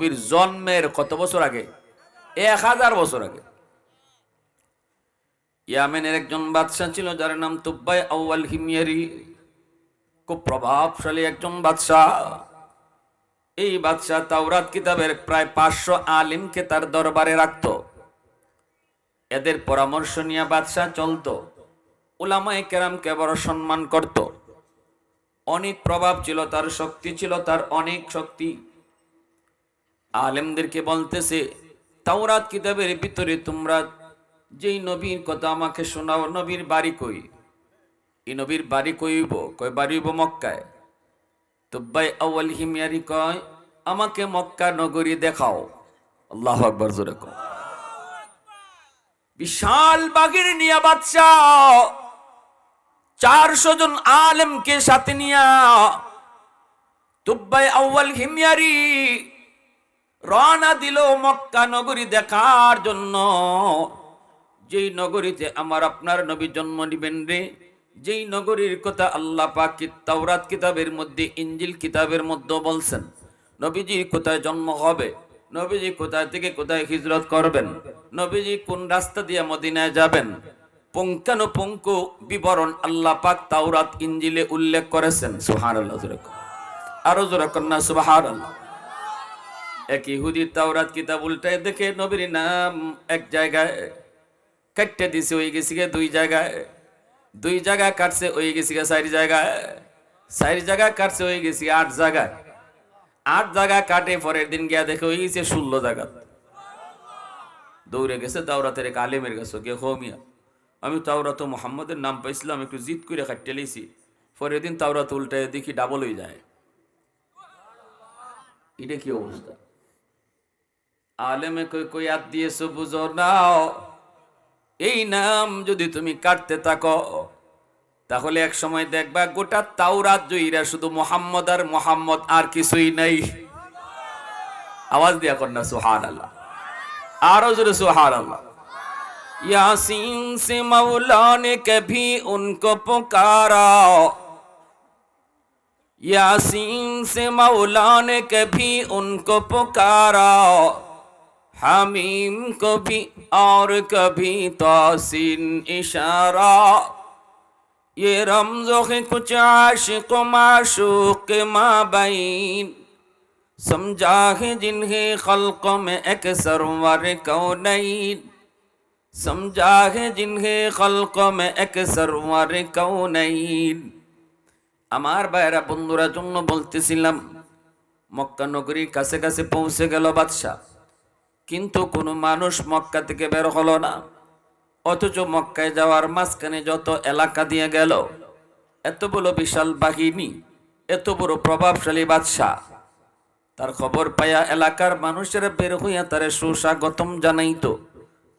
নবীর জন্মের কত বছর আগে? এক হাজার বছর আগে। ইয়ামেনের একজন বাদশাহ ছিল, যার নাম তুব্বাই আউয়াল হিমিয়ারি খুব প্রভাবশালী একজন বাদশাহ। এই বাদশাহ তাওরাত কিতাবের প্রায় পাঁচশো আলিমকে তার দরবারে রাখত। এদের পরামর্শ নিয়ে বাদশাহ চলতো। উলামায়ে কেরামকে বড় সম্মান করত। অনেক প্রভাব ছিল, তার শক্তি ছিল, তার অনেক শক্তি। আলেমদেরকে বলতেছে, তাওরাত কিতাবের ভিতরে তোমরা যেই নবীর কথা আমাকে শোনাও, নবীর বাড়ি কই? এই নবীর বাড়ি কইব কয় বাড়ি হইব মক্কায়? তুব্বাই আউয়াল হিমিয়ারি কয়, আমাকে মক্কা নগরী দেখাও। আল্লাহ আকবর, জোরে কয় বিশাল বাগের নিয়া বাদশাহ, চারশো জন আলেমকে সাথে নিয়া। তুব্বাই আউয়াল হিমিয়ারি রওনা দিল মক্কা নগরী দেখার জন্য। যেই নগরীতে আমার আপনার নবী জন্ম নিবেন রে, যেই নগরীর কথা আল্লাহ পাক তাওরাত কিতাবের মধ্যে ইঞ্জিল কিতাবের মধ্যে বলছেন নবীজির কোথায় জন্ম হবে? নবীজি কোথায় থেকে কোথায় হিজরত করবেন? নবীজি কোন রাস্তা দিয়ে মদিনায় যাবেন? পুঙ্খানুপুঙ্খ বিবরণ আল্লাহ পাক তাওরাত ইঞ্জিলে উল্লেখ করেছেন। জোরে কর। আরও জোরে কন্যা সুবহানাল্লাহ। এক ইহুদি তাওরাত কিতাব উল্টায় দেখে নবীর নাম এক জায়গায় কাটতে দিছে, ওই গেছি গে দুই জায়গায়। দুই জায়গায় কাটছে, ওই গেছি গে চারি জায়গায়। চারি জায়গায় কাটছে, ওই গেছি আট জায়গায়। আট জায়গা কাটে, পরের দিন গিয়া দেখে ওই গেছে ষোলো জায়গা দৌড়ে গেছে তাওরাতের এক আলেমের কাছে, কে হোমিয়া আমি তাওরাত মোহাম্মদের নাম পাইছিলাম, একটু জিত করে কাটতে লিছি পরের দিন তাওরাত উল্টায় দেখি ডাবল হয়ে যায়। এটা কি অবস্থা? আলেমে কই কয়াত দিয়েছ, বুঝো নাও। এই নাম যদি তুমি কাটতে থাকো, তাহলে এক সময় দেখবা গোটা তাওরাত জইরা শুধু মোহাম্মদ আর মোহাম্মদ আর কিছুই নাই। আওয়াজ দিয়া কন্যা সুহান আল্লাহ আরও জোরে সুহান আল্লাহ ইয়াসিন সে মৌলা নে কভি উনকো পুকারাও ইয়াসিন সে মৌলা নে কভি উনকো পুকারাও حمیم کبھی اور کبھی توسین اشارہ یہ رمزوں کے کچھ عاشق و معشوق کے مابین سمجھا ہے جنہیں خلقوں میں ایک سرور کونین سمجھا ہے جنہیں خلقوں میں ایک سرور کونین আমার ভাইরা বন্ধুরা জন্য বলতেছিলাম মক্কা নগরীর কাছে কাছে পৌঁছে গেল বাদশাহ কিন্তু কোনো মানুষ মক্কা থেকে বের হলো না। অথচ মক্কায় যাওয়ার মাঝখানে যত এলাকা দিয়ে গেল, এত বড় বিশাল বাহিনী, এত বড় প্রভাবশালী বাদশাহ। তার খবর পাইয়া এলাকার মানুষেরা বের হইয়া তারে সুস্বাগতম জানাইতো,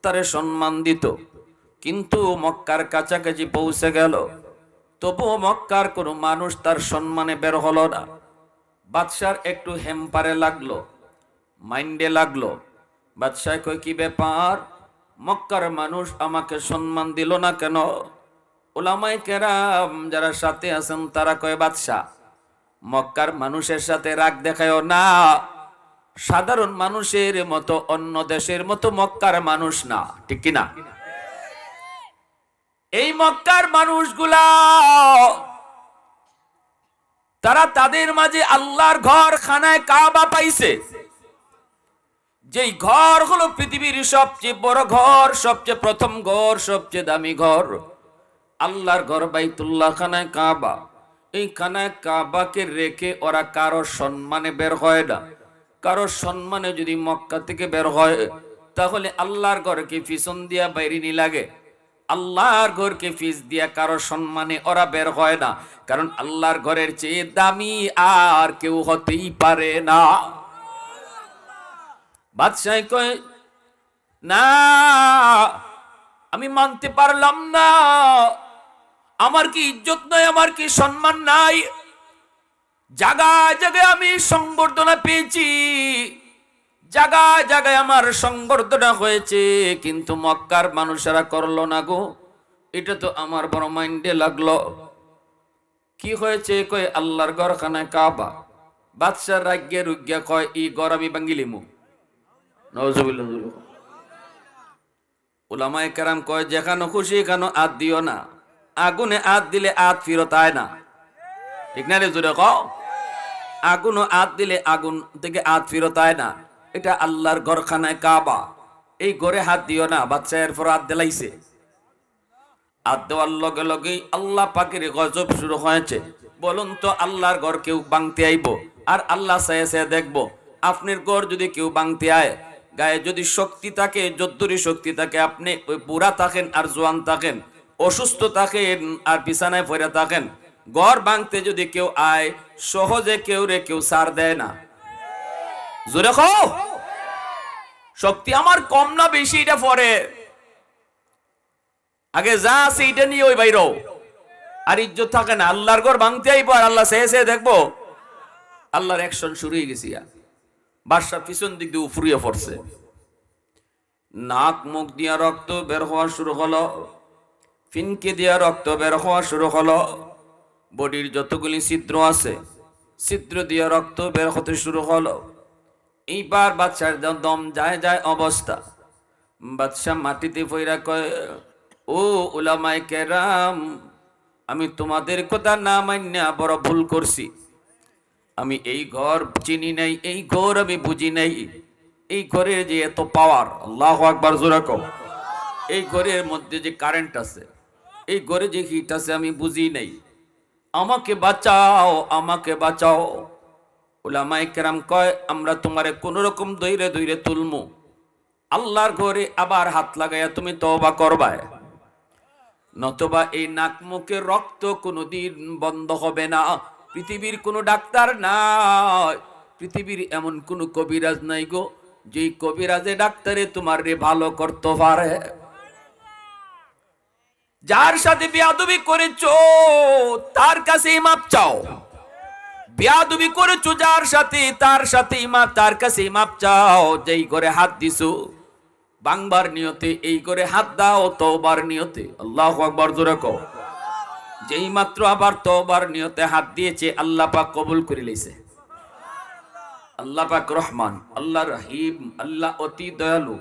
তারে সম্মান দিত। কিন্তু মক্কার কাছাকাছি পৌঁছে গেল, তবুও মক্কার কোনো মানুষ তার সম্মানে বের হলো না। বাদশার একটু হেম্পারে লাগল, মাইন্ডে লাগল। বাদশাহ কই কি ব্যাপার? মক্কার মানুষ আমাকে সম্মান দিল না কেন? ওলামাই কেরাম যারা সাথে আছেন, তারা কয়, বাদশাহ, মক্কার মানুষের সাথে রাগ দেখায়ও না। সাধারণ মানুষের মতো অন্য দেশের মতো মক্কার মানুষ না, ঠিক কিনা এই মক্কার মানুষগুলা, তারা তাদের মাঝে আল্লাহর ঘর খানায় কাবা পাইছে। যেই ঘর হলো পৃথিবীর সবচেয়ে বড় ঘর, সবচেয়ে প্রথম ঘর, সবচেয়ে দামি ঘর। আল্লাহর ঘর বাইতুল্লাহ খানায় কাবা। এই খানায় কাবাকে রেখে ওরা কারও সম্মানে বের হয় না। কারও সম্মানে যদি মক্কা থেকে বের হয়, তাহলে আল্লাহর ঘরকে পিছন দিয়া বাইরিনি লাগে। আল্লাহর ঘরকে ফিস দিয়া কারও সম্মানে ওরা বের হয় না। কারণ আল্লাহর ঘরের চেয়ে দামি আর কেউ হতেই পারে না। বাদশাহ কয়, না, আমি মানতে পারলাম না। আমার কি ইজ্জত নাই, আমার কি সম্মান নাই? জায়গায় জায়গায় আমি সংবর্ধনা পেয়েছি। জায়গায় জায়গায় আমার সংবর্ধনা হয়েছে, কিন্তু মক্কার মানুষেরা করল না গো। এটা তো আমার বড় মাইন্ডে লাগল। কি হয়েছে? কই আল্লাহর ঘরখানায় কাবা। বাদশাহ রাজ্ঞে রুজ্ঞা কয় ই গর আমি বাঙ্গিলিমু নজবিল্লাহ ওলামায় কেরাম কয়, যেখানো খুশি এখানো আত দিও না। আগুনে আত দিলে আত ফিরত আয় না। ঠিক না রে জোরে কও? আগুনও আত দিলে আগুন থেকে আত ফিরত আয় না। এটা আল্লাহর ঘরখানায় কাবা। এই ঘরে হাত দিও না, বাচ্চা এরপর হাত দিলাইছে। হাত দেওয়ার লগে লগেই আল্লাহ পাকের গজব শুরু হয়েছে। বলুন তো আল্লাহর ঘর কেউ বাংতে আইব? আর আল্লাহ চায় চায় দেখব, আপনার ঘর যদি কেউ বাংতে আয় গায়ে যদি শক্তি থাকে যদ্দুরি শক্তি থাকে, আপনি ওই বুড়া থাকেন আর জোয়ান থাকেন, অসুস্থ থাকেন আর বিছানায় পড়ে থাকেন, ঘর ভাঙতে যদি কেউ আয়, সহজে কেউ রে কেউ সার দেয় না। জোরে খাও শক্তি আমার কম না বেশি এটা পরে আগে যা আছে এটা নিয়ে ওই বাইর আর ইজ্জত থাকে না, আল্লাহর ঘর ভাঙতে আইব আর আল্লাহ সে দেখব, আল্লাহর অ্যাকশন শুরু হয়ে গেছি বাদশা পিছন দিক দিয়ে উফরিয়ে পড়ছে। নাক মুখ দিয়া রক্ত বের হওয়া শুরু হলো, ফিনকে দিয়া রক্ত বের হওয়া শুরু হলো, বডির যতগুলি ছিদ্র আছে, ছিদ্র দিয়া রক্ত বের হতে শুরু হলো। এইবার বাচ্চার দম যায় যায় অবস্থা। বাদশা মাটিতে ফইরা কয়, ও উলামায় কেরাম, আমি তোমাদের কথা না মান্যা বড় ভুল করছি। আমি এই ঘর চিনি নাই, এই ঘর আমি বুঝি নাই। এই ঘরের যে এত পাওয়ার আল্লাহ আকবার, জোরা কও। এই ঘরের মধ্যে যে কারেন্ট আছে, এই ঘরে যে হিট আছে আমি বুঝি নাই। আমাকে বাঁচাও আমাকে বাঁচাও। ওলামাই কেরাম কয়, আমরা তোমারে কোন রকম দৈরে দৈরে তুলমু। আল্লাহর ঘরে আবার হাত লাগাইয়া তুমি তওবা করবায় নতবা এই নাক মুখের রক্ত কোনোদিন বন্ধ হবে না। পৃথিবীর কোনো ডাক্তার নাই। পৃথিবীর এমন কোনো কবিরাজ নাই গো, যেই কবিরাজে ডাক্তারে তোমার রে ভালো করতে পারে। যার সাথে বিয়াদবি করেছ, তার কাছে মাপ চাও। বিয়াদবি করেছ, যার সাথে, তার সাথে মাপ তার কাছে মাপ চাও, যেই করে হাত দিছো। বাংবার নিয়তে এই করে হাত দাও, তওবার নিয়তে। আল্লাহ আকবার, জোরে কও। যেই মাত্র আবার তওবার নিয়তে হাত দিয়েছে, আল্লাহ পাক কবুল করে লইছে। আল্লাহ পাক রহমান, আল্লাহ রহিম, আল্লাহ অতি দয়ালু।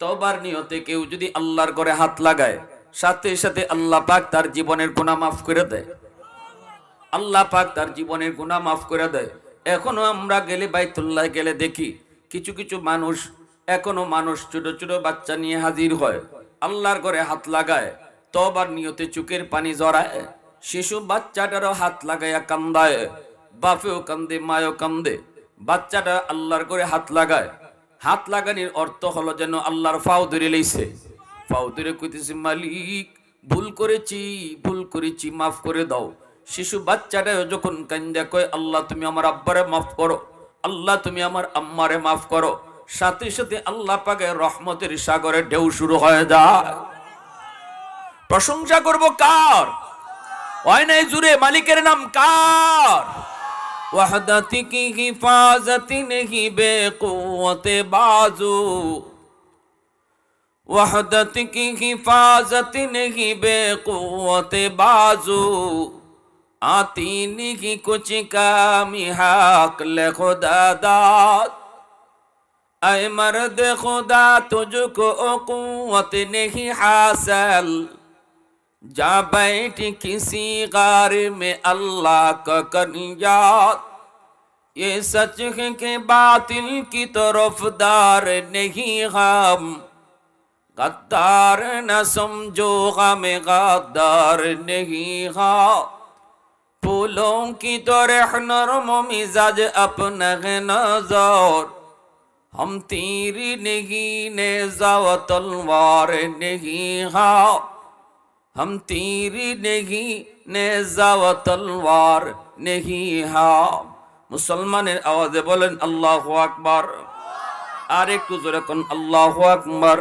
তওবার নিয়তে কেউ যদি আল্লাহর করে হাত লাগায়, সাথে সাথে আল্লাহ পাক তার জীবনের গুণা মাফ করে দেয়। আল্লাহ পাক তার জীবনের গুণা মাফ করে দেয়। এখনও আমরা গেলে বাইতুল্লাহ গেলে দেখি, কিছু কিছু মানুষ, এখনও মানুষ ছোট ছোট বাচ্চা নিয়ে হাজির হয়। আল্লাহর ঘরে হাত লাগায় তবার নিয়তে চুকের পানি জড়ায়। শিশু বাচ্চাটারও হাত লাগাইয়া কান্দায়। বাপেও কান্দে, মায়ও কান্দে। বাচ্চাটা আল্লাহর করে হাত লাগায়। হাত লাগানির অর্থ হলো যেন আল্লাহর ফাও ধরে লইছে ফাও ধরে কইতেছে, মালিক, ভুল করেছি ভুল করেছি, মাফ করে দাও। শিশু বাচ্চাটা যখন কান্দা, কয়, আল্লাহ, তুমি আমার আব্বারে মাফ করো। আল্লাহ, তুমি আমার আম্মারে মাফ করো। সাথে সাথে আল্লাহ পাকে রহমতের সাগরে ঢেউ শুরু হয়ে যায়। প্রশংসা করব কার? অয়নাই জুড়ে মালিকের নাম কার? ওয়াহদাতি কি হিফাজতি নেহি বে কুয়তে বাজু ওয়াহদাতি কি হিফাজতি নেহি বে কুয়তে বাজু আতি নিহি কুচিকা লেখো দাদাত আয় মর দেখো দা তুজুক ও কুয়ত নেহি হাসল। جا بیٹھ کسی غار میں اللہ کا کر یاد۔ یہ سچ ہے کہ باطل کی طرف دار نہیں غام غدار نہ سمجھو غم، غدار نہیں غام پھولوں کی تو رہ نرم مزاج اپنا ہے نظر۔ ہم تیری نہیں، نیزا و تلوار نہیں غام हम तीर नहीं नेजा तलवार नहीं হা মুসলমানের আওয়াজে বলেন আল্লাহু আকবার আর একটু জোরে কোন আল্লাহু আকবার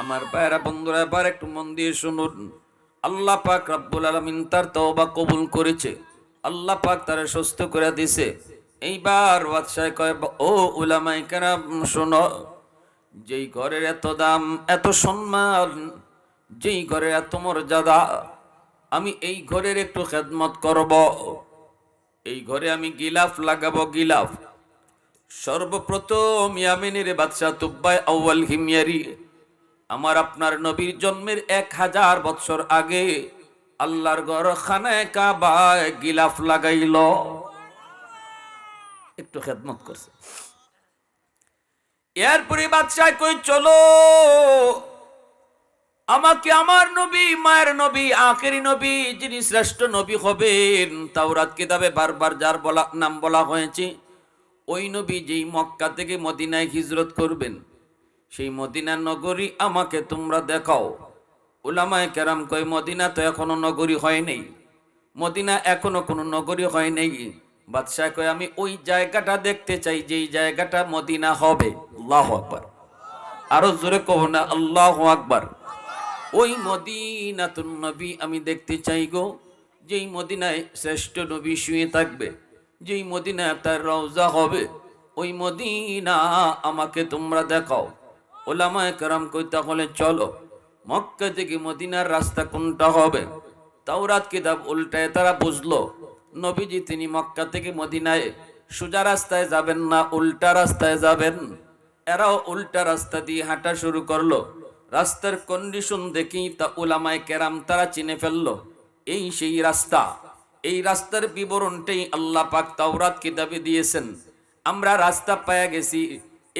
আমার ভাইরা বন্ধুরা এবার একটু মন দিয়ে শুনুন আল্লাহ পাক রব্বুল আলমিন তার তওবা কবুল করেছে আল্লাহ পাক তার সুস্থ করে দিছে এইবার বাদশাহ কয় ও উলামাই কেরাম শোনো যেই ঘরের এত দাম এত সম্মান যেই ঘরের এত মর্যাদা, আমি এই ঘরের একটু খেদমত করব। এই ঘরে আমি গিলাফ লাগাবো, গিলাফ। সর্বপ্রথম ইয়ামিনের বাদশাহ তুব্বাই আউয়াল হিমিয়ারি, আমার আপনার নবীর জন্মের এক হাজার বৎসর আগে আল্লাহর ঘর খানায় কাবায় গিলাফ লাগাইল। একটু খেদমত করছে। এরপরে বাদশাহ কই, চলো। আমাকে আমার নবী, মায়ের নবী, আখেরি নবী, যিনি শ্রেষ্ঠ নবী হবেন, তাওরাত কিতাবে বারবার যার বলা, নাম বলা হয়েছে, ওই নবী যেই মক্কা থেকে মদিনায় হিজরত করবেন, সেই মদিনা নগরী আমাকে তোমরা দেখাও। ওলামায় কেরাম কয়, মদিনা তো এখনও নগরী হয় নাই। মদিনা এখনও কোনো নগরী হয় নাই। বাদশাহ কয়, আমি ওই জায়গাটা দেখতে চাই, যেই জায়গাটা মদিনা হবে। আল্লাহ আকবার। আরও জোরে কব না, আল্লাহ আকবার। ওই মদিনাতুন নবী আমি দেখতে চাই গো, যেই মদিনায় শ্রেষ্ঠ নবী শুয়ে থাকবে, যেই মদিনায় তার রওজা হবে, ওই মদিনা আমাকে তোমরা দেখাও। ওলামায় কারাম কই, তাহলে চলো, মক্কা থেকে মদিনার রাস্তা কোনটা হবে? তাওরাত কিতাব উল্টায় তারা বুঝলো, নবীজি তিনি মক্কা থেকে মদিনায় সোজা রাস্তায় যাবেন না, উল্টা রাস্তায় যাবেন? এরাও উল্টা রাস্তা দিয়ে হাঁটা শুরু করল। রাস্তার কন্ডিশন দেখেই তা ওলামায় কেরাম তারা চিনে ফেলল। এই সেই রাস্তা। এই রাস্তার বিবরণটাই আল্লাহ পাক তাওরাত কিতাবে দিয়েছেন। আমরা রাস্তা পায়া গেছি,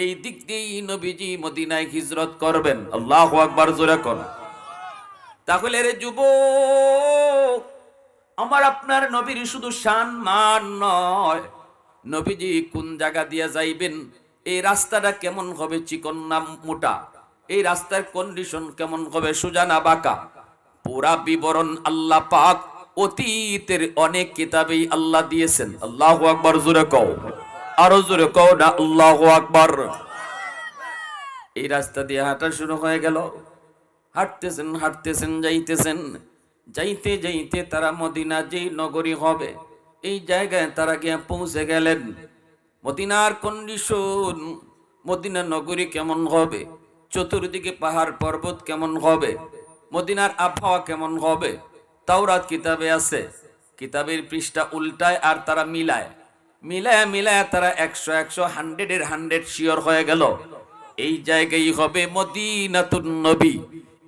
এই দিক দিয়েই নবীজি মদিনায় হিজরত করবেন। আল্লাহ আকবার জোরে কর তাহলে রে যুব আমার আপনার নবীর শুধু শান মান নয়। নবীজি কোন জায়গা দিয়া যাইবেন, এই রাস্তাটা কেমন হবে চিকন নাম মোটা? এই রাস্তার কন্ডিশন কেমন হবে সুজানা বাঁকা। পুরা বিবরণ আল্লাহ পাক অতীতের অনেক কিতাবেই আল্লাহ দিয়েছেন। আল্লাহ আকবার, জোরে কও। আরও জোরে কও না, আল্লাহ আকবার। এই রাস্তা দিয়ে হাঁটা শুরু হয়ে গেল। হাঁটতেছেন হাঁটতেছেন, যাইতেছেন। যাইতে যাইতে তারা মদিনা যেই নগরী হবে, এই জায়গায় তারা গিয়ে পৌঁছে গেলেন। মদিনার কন্ডিশন মদিনা নগরী কেমন হবে? চতুর্দিকে পাহাড় পর্বত কেমন হবে? মদিনার আবহাওয়া কেমন হবে? তাওরাত কিতাবে আছে। কিতাবের পৃষ্ঠা উল্টায় আর তারা মিলায়। মিলায় মিলায় তারা একশো একশো হান্ড্রেডের হান্ড্রেড শিওর হয়ে গেল। এই জায়গায় হবে মদিনাতুন নবী।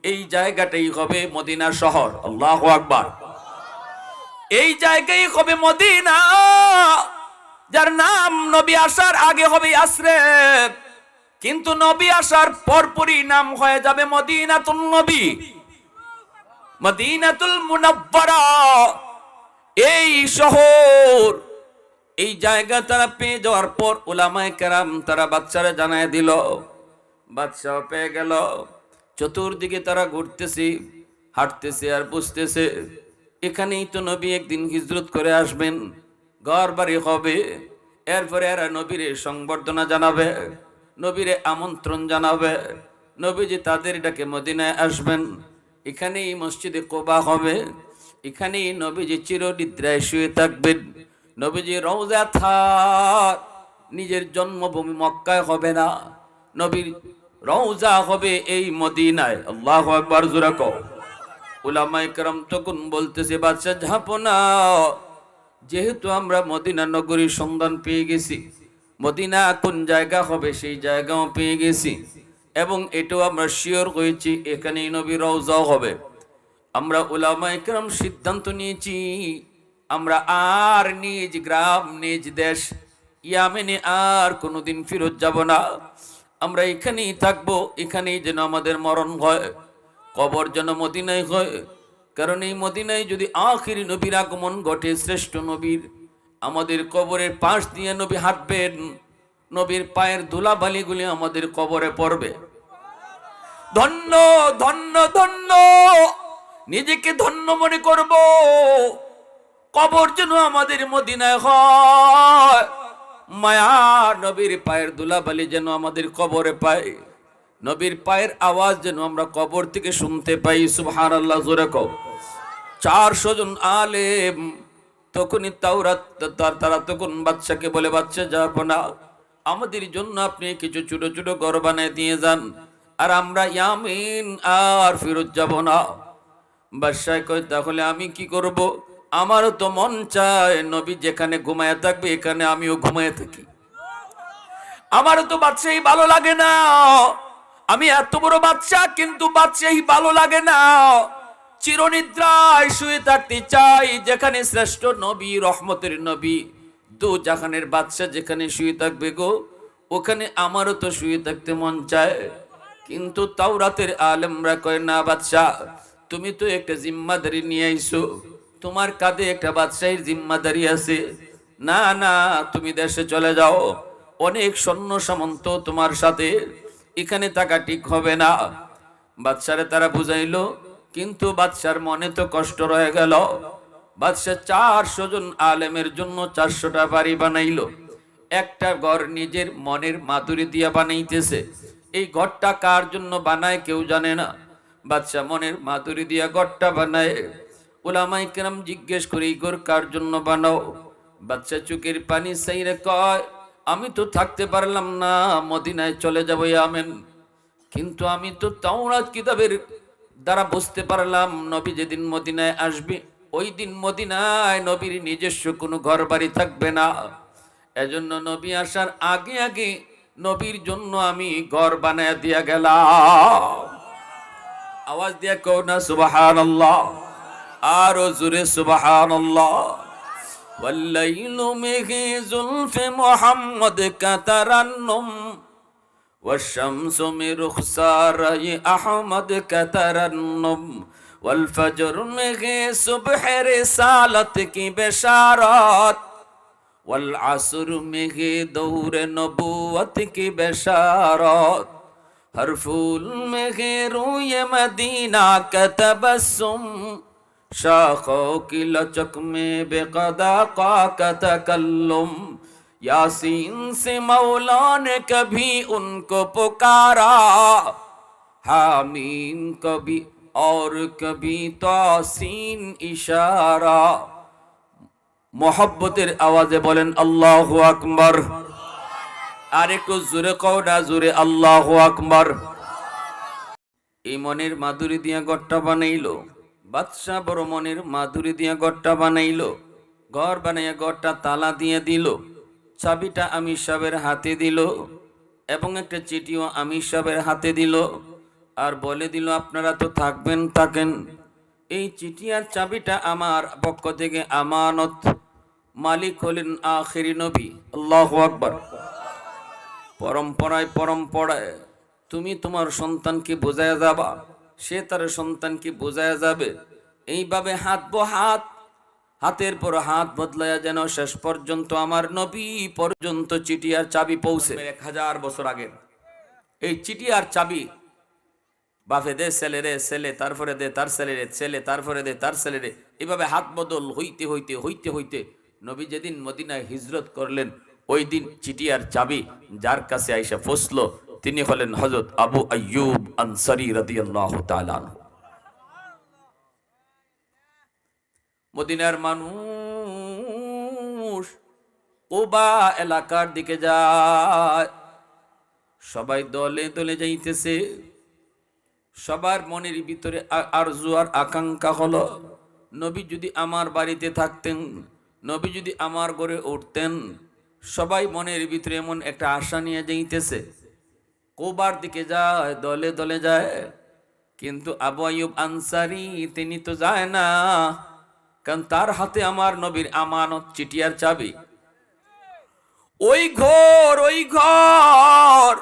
এই জায়গাটাই হবে মদিনা শহর। আল্লাহ আকবার। এই জায়গায় হবে মদিনা। যার নাম নবী আসার আগে হবে আশ্রেব কিন্তু নবী আসার পরপরই নাম হয়ে যাবে মদিনাতুল নবী। মদিনাতুল মুনাব্বারা। এই শহর, এই জায়গা তারা পেয়ে যাওয়ার পর ওলামায় কেরাম তারা বাচ্চারা জানায় দিল বাচ্চাও পেয়ে গেল। চতুর্দিকে তারা ঘুরতেছে, হাঁটতেছে আর বুঝতেছে, এখানেই তো নবী একদিন হিজরত করে আসবেন ঘর বাড়ি হবে, এরপরে এরা নবীরে সংবর্ধনা জানাবে। নবীরে আমন্ত্রণ জানাবে। নবীজি তাদের ডাকে মদিনায় আসবেন। এখানেই মসজিদে কোবা হবে। এখানেই নবীজি চিরনিদ্রায় শুয়ে থাকবেন। নবীজি রৌজা থাক, নিজের জন্মভূমি মক্কায় হবে না। নবীর রৌজা হবে এই মদিনায়। আল্লাহ একবার জুরাক উলামায় কেরাম তখন বলতেছে বাচ্চা ঝাঁপনা যেহেতু আমরা মদিনা নগরীর সন্ধান পেয়ে গেছি মদিনা কোন জায়গা হবে সেই জায়গাও পেয়ে গেছি। এবং এটাও আমরা শিওর হয়েছি এখানেই নবী রওজাও হবে। আমরা ওলামা একরম সিদ্ধান্ত নিয়েছি, আমরা আর নিজ গ্রাম, নিজ দেশ, ইয়ামেনে আর কোনোদিন ফিরত যাব না। আমরা এখানেই থাকব, এখানেই যেন আমাদের মরণ হয়, কবর যেন মদিনায় হয়। কারণ এই মদিনায় যদি আখির নবীর আগমন ঘটে, শ্রেষ্ঠ নবীর আমাদের কবরের পাশ দিয়ে নবী হাঁটবেন নবীর পায়ের ধুলাবালিগুলি আমাদের কবরে পড়বে। ধন্য ধন্য ধন্য, নিজেকে ধন্য মনে করব। কবর যেন আমাদের মদিনায় হয়। মায়া নবীর পায়ের দুলাবালি যেন আমাদের কবরে পায়। নবীর পায়ের আওয়াজ যেন আমরা কবর থেকে শুনতে পাই সুবহান আল্লাহ জোরে কও। চারশো জন আলেম তখনই তাওরাত, তার- তারা তখন বাচ্চাকে বলে বাচ্চা যাব না। আমাদের জন্য আপনি কিছু ছোট ছোট ঘর বানিয়ে দিয়ে যান। আর আমরা ইয়ামিন আর ফেরত যাব না। বাদশাহ কয়, তাহলে আমি কি করব? আমারও তো মন চায় নবী যেখানে ঘুমায় থাকবে, এখানে আমিও ঘুমায় থাকি। আমারও তো বাচ্চাই ভালো লাগে না। আমি এত বড় বাচ্চা কিন্তু বাচ্চাই ভালো লাগে না। চিরনিদ্রায় শুয়ে থাকতে চাই যেখানে শ্রেষ্ঠ নবী, রহমতের নবী। দু জাহানের বাচ্চা যেখানে শুয়ে থাকবে গো, ওখানে আমারও তো শুয়ে থাকতে মন চায়। কিন্তু তাও রাতের আলেমরা কয়, না বাচ্চা তুমি তো একটা জিম্মাদারি নিয়ে আইসো তোমার কাঁধে একটা বাদশাহীর জিম্মাদারি আছে। না না, তুমি দেশে চলে যাও। অনেক সৈন্য সামন্ত তোমার সাথে। এখানে থাকা ঠিক হবে না। বাদশারে তারা বুঝাইলো কিন্তু বাদশার মনে তো কষ্ট রয়ে গেল। বাদশা চারশো জন আলেমের জন্য চারশোটা বাড়ি বানাইলো। একটা ঘর নিজের মনের মাধুরী দিয়া বানাইতেছে। এই ঘরটা কার জন্য বানায় কেউ জানে না। বাদশা মনের মাধুরী দিয়া ঘরটা বানায়। ওলামাই কেরাম জিজ্ঞেস করি, এই ঘর কার জন্য বানাও? বাচ্চা চোখের পানি সাইরে কয়, আমি তো থাকতে পারলাম না, মদিনায় চলে যাব আমেন। কিন্তু আমি তো তাওরাত কিতাবের দ্বারা বুঝতে পারলাম নবী যেদিন মদিনায় আসবে ওই দিন মদিনায় নবীর নিজস্ব কোনো ঘর বাড়ি থাকবে না এজন্য নবী আসার আগে আগে নবীর জন্য আমি ঘর বানায় দিয়া গেলাম আওয়াজ দিয়া কও না সুবাহান আরো জুড়ে সুবাহান والليل مه زلف محمد كترنم والشمس من رخساري أحمد كتر النم والفجر مغي صبح رسالتك بشارات والعصر مغي دور نبوتك بشارات ہر پھول میں ہے روئے مدینہ کا تبسم شاخوں کی لچک میں بے قدا کا تکلم यासीन से मौला ने कभी उनको पुकारा, हामीन कभी और कभी तासीन इशारा। মোহব্বতের আওয়াজে বলেন আল্লাহ আকবর আর একটু জোরে কও না, জোরে, আল্লাহ আকবর। এই মনের মাধুরী দিয়া গট্টা বানাইল, বাদশাহ বড় মনের মাধুরী দিয়া গট্টা বানাইল, ঘর বানাইয়া গট্টা তালা দিয়ে দিল। চাবিটা আমি সাহেবের হাতে দিল এবং একটা চিঠিও আমি সাহেবের হাতে দিল আর বলে দিল, আপনারা তো থাকবেন থাকেন। এই চিঠি আর চাবিটা আমার পক্ষ থেকে আমানত। মালিক হলেন আখেরি নবী। আল্লাহ আকবর। পরম্পরায় পরম্পরায় তুমি তোমার সন্তানকে বোঝায় যাবা, সে তার সন্তানকে বোঝায় যাবে। এইভাবে হাত বো হাত হাতের পর হাত বদলায়া যেন শেষ পর্যন্ত আমার নবী পর্যন্ত চিটিয়ার চাবি পৌঁছে। এক হাজার বছর আগে এই চিঠি আর চাবি বাফে দে ছেলে রে ছেলে তারপরে দে তার ছেলে রে ছেলে তারপরে দে তার ছেলে রে। এভাবে হাত বদল হইতে হইতে হইতে হইতে নবী যেদিন মদিনায় হিজরত করলেন ওই দিন চিঠি আর চাবি যার কাছে আইসা ফসলো তিনি হলেন হজরত আবু আয়ুব আনসারি রাদিয়াল্লাহু তাআলা মদিনার মানুষ ওবা এলাকার দিকে যায়। সবাই দলে দলে যাইতেছে। সবার মনের ভিতরে আ- আরজু আর আকাঙ্ক্ষা হলো, নবী যদি আমার বাড়িতে থাকতেন, নবী যদি আমার ঘরে উঠতেন, সবাই মনের ভিতরে এমন একটা আশা নিয়ে যাইতেছে। কোবার দিকে যায়, দলে দলে যায়। কিন্তু আবু আয়ুব আনসারি, তিনি তো যায় না। কারণ তার হাতে আমার নবীর আমানত চিটিয়ার চাবি। ওই ঘর ওই ঘর,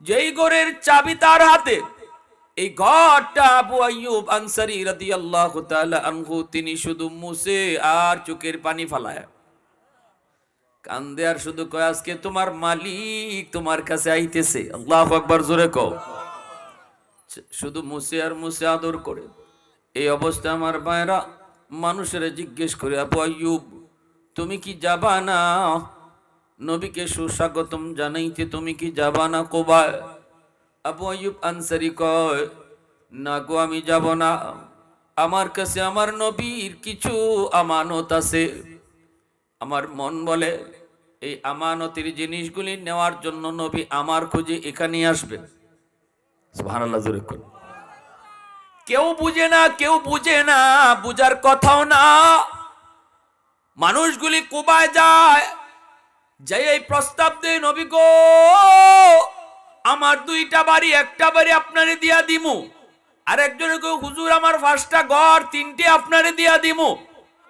যেই ঘরের চাবি তার হাতে। এই ঘরটা আবু আইয়ুব আনসারি রাদিয়াল্লাহু তাআলা আনহু, তিনি শুধু মুছে আর চোখের পানি ফালায়। কান্দে আর শুধু কয়, আজকে তোমার মালিক তোমার কাছে আইতেছে। আল্লাহু আকবার জোরে কও। শুধু মুছে আর মুছে আদর করে। এই অবস্থা আমার ভাইরা মানুষেরা জিজ্ঞেস করে আবু আইয়ুব, তুমি কি যাবা না? নবীকে সুস্বাগতম জানাইতে, তুমি কি যাবা না কোবায়? আবু আইয়ুব আনসারি কয়, না গো, আমি যাব না। আমার কাছে আমার নবীর কিছু আমানত আছে। আমার মন বলে, এই আমানতের জিনিসগুলি নেওয়ার জন্য নবী আমার খুঁজে এখানে আসবে। সুবহানাল্লাহ, জোরে করুন। কেউ বুঝে না, কেউ বুঝে না, বুঝার কথাও না। মানুষগুলি কুবায় যায় যে এই প্রস্তাব দেয়, নবী গো, আমার দুইটা বাড়ি, একটা বাড়ি আপনারে দিয়া দিমু। আর একজনে কই, হুজুর, আমার পাঁচটা ঘর, তিনটে আপনারে দিয়া দিমু।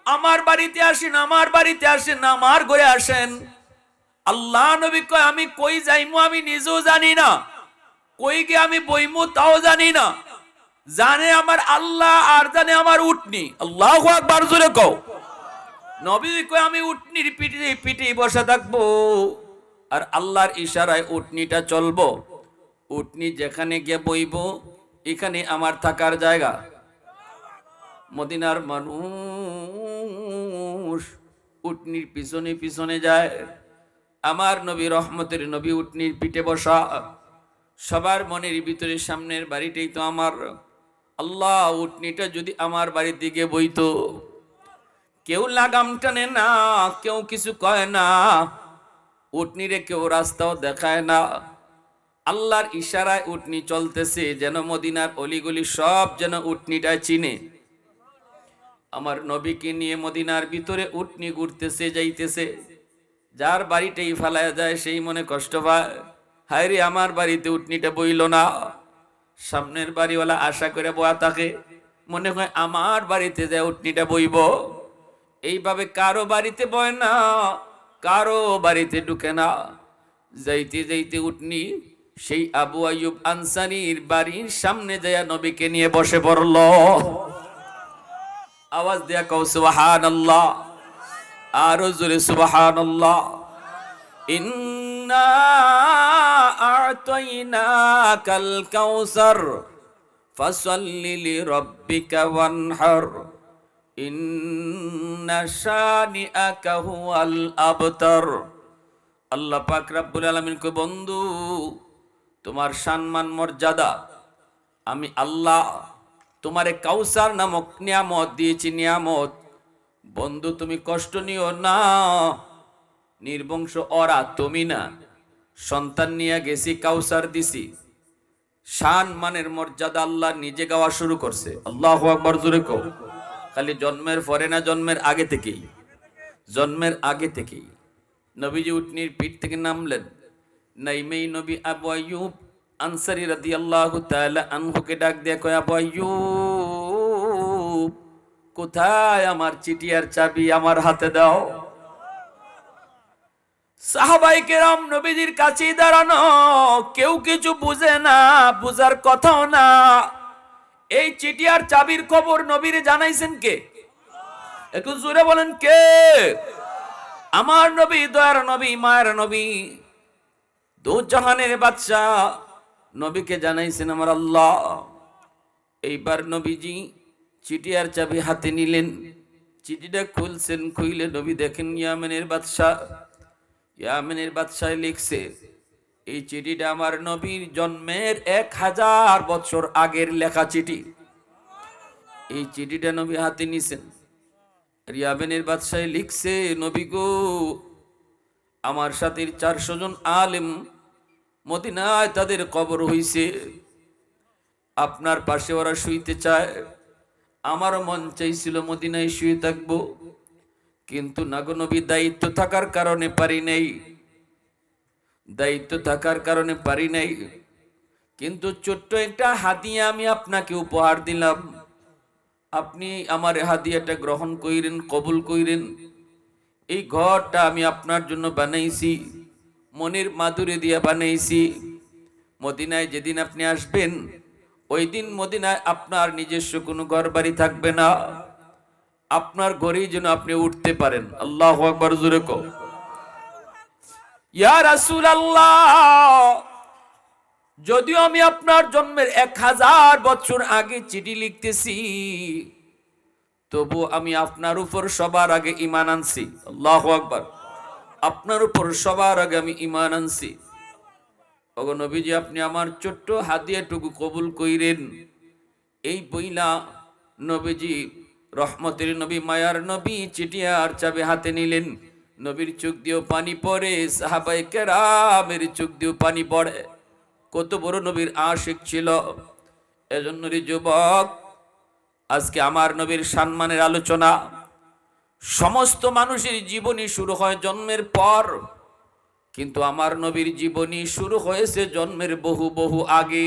আমার বাড়িতে আসেন, আমার বাড়িতে আসেন, আমার ঘরে আসেন। আল্লাহ নবী কয়, আমি কই যাইমু, আমি নিজেও জানি না। কই গে আমি বইমু, তাও জানি না। জানে আমার আল্লাহ আর জানে আমার উটনি। আল্লাহ আকবার জোরে কও। নবী কয়, আমি উটনির পিঠে পিঠে বসে থাকব আর আল্লাহর ইশারায় উটনিটা চলবো। উটনি যেখানে গিয়ে বইব, এখানে আমার থাকার জায়গা। মদিনার মানুষ উটনির পিছনে পিছনে যায়। আমার নবী রহমতের নবী উটনির পিঠে বসা। সবার মনের ভিতরে সামনের বাড়িটাই তো আমার। আল্লাহ, উটনিটা যদি আমার বাড়ির দিকে বইতো। কেউ লাগাম টানে না, কেউ কিছু কয় না। উটনিরে কেউ রাস্তাও দেখায় না। আল্লাহর ইশারায় উটনি চলতেছে, যেন মদিনার অলিগলি সব যেন উটনিটা চিনে। আমার নবীকে নিয়ে মদিনার ভিতরে উটনি ঘুরতেছে, যাইতেছে। যার বাড়িটাই ফালায় যায়, সেই মনে কষ্ট পায়। হায় রে আমার বাড়িতে উটনিটা বইল না। সামনের বাড়িওয়ালা আশা করে বয়া থাকে মনে হয় আমার বাড়িতে যায় উটনিটা বইব। এইভাবে কারও বাড়িতে বয় না, কারও বাড়িতে ঢুকে না। যাইতে যাইতে উঠনি সেই আবু আয়ুব আনসারির বাড়ির সামনে যায় নবীকে নিয়ে বসে পড়ল। আওয়াজ দেয়া কও সুবাহান আল্লাহ আরও জোরে সুবাহান আল্লাহ ইন্না আ'তাইনাকাল কাউসার ফাসাল্লি লিরাব্বিকা ওয়ানহার ইন্না শানিআকা হুয়াল আবতার আল্লাহ পাক রাব্বুল আলামিন কই বন্ধু, তোমার সম্মান, মর্যাদা, আমি আল্লাহ তোমারে কাউসার নামক নিয়ামত দিয়েছি, নিয়ামত। বন্ধু, তুমি কষ্ট নিও না, নির্বংশ অরা তুমি না। সন্তান নিয়ে গেছি, কাউসার দিছি। শান মানের মর্যাদা আল্লাহ নিজে গাওয়া শুরু করছে। আল্লাহ আকবর জোরে কো খালি জন্মের পরে না জন্মের আগে থেকেই? জন্মের আগে থেকেই। নবীজি উটনির পিঠ থেকে নামলেন। নাইমেই নবী আবু আয়ুব আনসারি রাদিয়াল্লাহু তাআলা আনহুকে ডাক দিয়ে কয়, আবু আয়ুব কোথায় আমার চিঠি আর চাবি আমার হাতে দাও? সাহাবাই কেরাম নবীজির কাছে দাঁড়ানো, কেউ কিছু বুঝে না, বুঝার কথাও না। এই চিঠি আর চাবির খবর নবীরে জানাইছেন কে? একটু জোরে বলেন কে? আমার নবী, দয়ার নবী, মায়ের নবী দু জাহানের বাদশা নবীকে জানাইছেন আমার আল্লাহ। এইবার নবীজি চিঠি আর চাবি হাতে নিলেন। চিঠিটা খুলছেন, খুইলে নবী দেখেন, ইয়ামেনের বাদশাহ। ইয়ামেনের বাদশাহ লিখছে, এই চিঠিটা আমার নবীর জন্মের এক হাজার বছর আগের লেখা চিঠি। এই চিঠিটা নবী হাতে নিছেন। রিয়াবেনের বাদশাহ লিখছে, নবী গো, আমার সাথে চারশো জন আলেম মদিনায় তাদের কবর হইছে। আপনার পাশে ওরা শুইতে চায়। আমারও মন চাইছিল মদিনায় শুয়ে থাকব। কিন্তু নাগনবী দায়িত্ব থাকার কারণে পারি নাই। দায়িত্ব থাকার কারণে পারি নাই। কিন্তু ছোট্ট একটা হাতিয়া আমি আপনাকে উপহার দিলাম। আপনি আমার হাদিয়াটা গ্রহণ কইরেন, কবুল কইরেন। এই ঘরটা আমি আপনার জন্য বানাইছি, মনের মাধুরী দিয়া বানাইছি। মদিনায় যেদিন আপনি আসবেন, ওই দিন মদিনায় আপনার নিজস্ব কোনো ঘর বাড়ি থাকবে না। আপনার ঘরেই যেন আপনি উঠতে পারেন। আল্লাহ আকবর জুড়ে কো রাসূল আল্লাহ যদিও আমি আপনার জন্মের এক হাজার বছর আগে চিঠি লিখতেছি, তবু আমি আপনার উপর সবার আগে ইমান আনছি। আল্লাহ আকবর, আপনার উপর সবার আগে আমি ইমান আনছি। নবীজি, আপনি আমার ছোট্ট হাতিয়াটুকু কবুল কইরেন। এই বইলা নবীজি রহমতের নবী, মায়ার নবী চিটিয়ার চাবে হাতে নিলেন। নবীর চোখ দিয়েও পানি পড়ে সাহাবাই কেরামের চোখ দিয়েও পানি পড়ে। কত বড় নবীর আশিক ছিল। এজন্য যুবক, আজকে আমার নবীর সম্মানের আলোচনা। সমস্ত মানুষের জীবনী শুরু হয় জন্মের পর, কিন্তু আমার নবীর জীবনী শুরু হয়েছে জন্মের বহু বহু আগে।